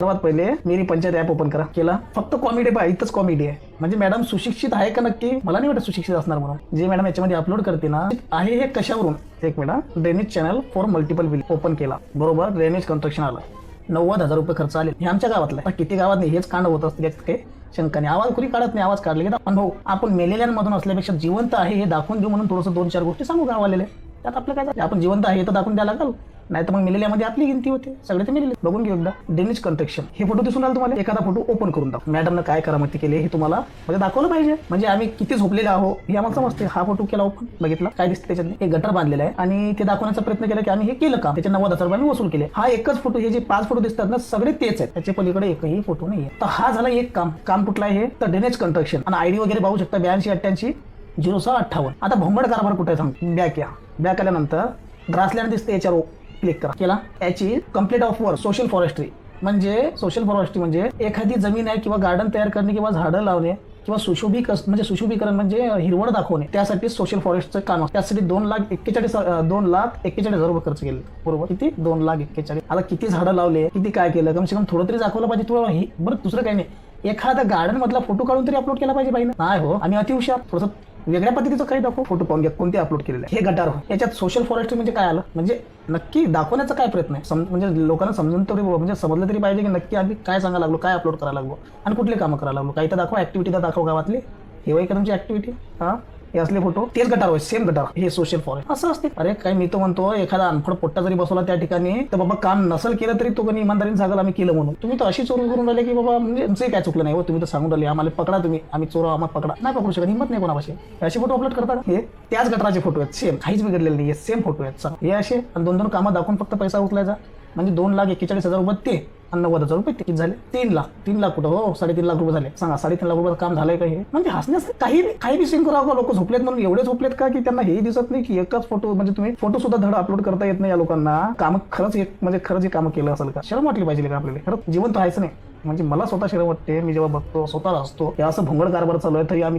सर्वात पहिले मेरी panchayat app open करा. केला. फक्त कॉमेडी पाहिजे इथंच कॉमेडी आहे. म्हणजे मॅडम सुशिक्षित आहे का नक्की? मला नाही वाटत सुशिक्षित असणार म्हणून. जे मॅडम याच्यामध्ये अपलोड करते ना आहे हे कशावरून? एक madam drainage channel for multiple will open केला. बरोबर? ड्रेनेज कन्स्ट्रक्शन आलं. नव्वद हजार रुपये खर्च आले. हे आमच्या गावातलं आहे. किती गावात नाही हेच कांड होत असते याच्यात काही शंका नाही आवाज कुणी काढत नाही? आवाज काढले की पण भाऊ आपण मेलेल्यांमधून असल्यापेक्षा जिवंत आहे हे दाखवून देऊ म्हणून थोडंसं दोन चार गोष्टी सांगू गावालेले त्यात आपलं काय झालं? आपण जिवंत आहे तर दाखवून द्यायला लागल. नाही तर मग मिलेल्यामध्ये आपली गिनती होते. सगळे ते मिलेले बघून घेऊ एकदा. डेनिश कन्स्ट्रक्शन हे फोटो दिसून आला तुम्हाला? एखादा फोटो ओपन करून दाखव. मॅडमनं काय करामती केली हे तुम्हाला म्हणजे दाखवलं पाहिजे. म्हणजे आम्ही किती झोपलेले आहो हे आम्हाला समजते हा फोटो केला ओपन बघितला? काय दिसते त्याच्यात एक गटर बांधलेला आहे आणि ते दाखवण्याचा प्रयत्न केला की आम्ही हे केलं का त्याचे नव्वद हजार रुपये वसूल केले. हा एकच फोटो हे जे पाच फोटो दिसतात ना सगळे तेच आहेत. त्याच्या पलीकडे एकही फोटो नाही तर हा झाला एक काम. काम कुठलं आहे? तर डेनेज कन्स्ट्रक्शन आणि आयडी वगैरे पाहू शकता. ब्याऐंशी अठ्ठ्याऐंशी झिरो सहा अठ्ठावन्न. आता भोंगड कारभार कुठे थांब सांग? बॅक या बॅक आल्यानंतर ग्रासलँड दिसते याच्यावर. क्लिक करा. केला. याची कंप्लीट ऑफ वर सोशल फॉरेस्ट्री म्हणजे सोशल फॉरेस्ट्री म्हणजे एखादी जमीन आहे किंवा गार्डन तयार करणे किंवा झाडं लावणे किंवा सुशोभिक म्हणजे सुशोभीकरण म्हणजे हिरवळ दाखवणे. त्यासाठी सोशल फॉरेस्टचं काम त्यासाठी दोन लाख एक्केचाळीस दोन लाख एक्केचाळीस हजार रुपये खर्च केले. बरोबर? किती? दोन लाख एक्केचाळीस. आता किती झाडं लावले? किती काय केलं? कमसे कम थोडं तरी दाखवलं पाहिजे तुला. बरं दुसरं काही नाही. एखादा गार्डन मधला फोटो काढून तरी अपलोड केला पाहिजे पाहिजे नाही हो आम्ही अतिहुशार. थोडंसं वेगळ्या पद्धतीचं काही दाखव फोटो पाहून घ्या कोणते अपलोड केलेले हे गटार हो. याच्यात सोशल फॉरेस्ट्री म्हणजे काय आलं? म्हणजे नक्की दाखवण्याचा काय प्रयत्न आहे? म्हणजे लोकांना समजून तरी म्हणजे समजलं तरी पाहिजे की नक्की आम्ही काय सांगायला लागलो काय अपलोड करायला लागलो आणि कुठले कामं करायला लागलो. काही तर दाखवा ऍक्टिव्हिटी तर दाखव गावातली. हे वय तुमची ऍक्टिव्हिटी हा? हे असले फोटो तेच गटार होय सेम गटार. हे सोशल फॉरेस्ट असं असते. अरे काय मी तो म्हणतो एखादा अनफड पोट्टा जरी बसवला त्या ठिकाणी तर बाबा काम नसेल केलं तरी तो कोणी इमानदारीने सांगाल आम्ही केलं म्हणून. तुम्ही तर अशी चोरी करून राहिले की बाबा म्हणजे तुमचंही काय चुकलं नाही हो. तुम्ही तर सांगून राहिले आम्हाला पकडा तुम्ही. आम्ही चोर आम्हाला पकडा. नाही पकडू शकत हिंमत नाही कोणापाशी. असे फोटो अपलोड करता हे त्याच गटाराचे फोटो आहेत. सेम काहीच बिघडलेले नाही सेम फोटो आहेत. हे असे आणि दोन दोन कामं दाखवून फक्त पैसा उचलायचा. म्हणजे दोन लाख एक्केचाळीस हजार रुपये ते. आणि नव्वद हजार रुपये तिकीट झाले. तीन लाख तीन लाख कुठं हो साडेतीन लाख रुपये झाले. सांगा साडेतीन लाख रुपये काम झालंय का हे? म्हणजे हसण्यास काही काही बी सीन करावं का लोक झोपलेत म्हणून एवढे झोपलेत का की त्यांना हे दिसत नाही की एकच फोटो म्हणजे तुम्ही फोटो सुद्धा धड अपलोड करता येत नाही या लोकांना. काम खरंच एक म्हणजे खरंच हे काम केलं असेल का? शरम वाटली पाहिजे का आपल्याला? खरंच जिवंत राहायचं नाही. म्हणजे मला स्वतः शरम वाटते. मी जेव्हा बघतो स्वतः असतो हे असं भोंगड कारभार चालू आहे तरी आम्ही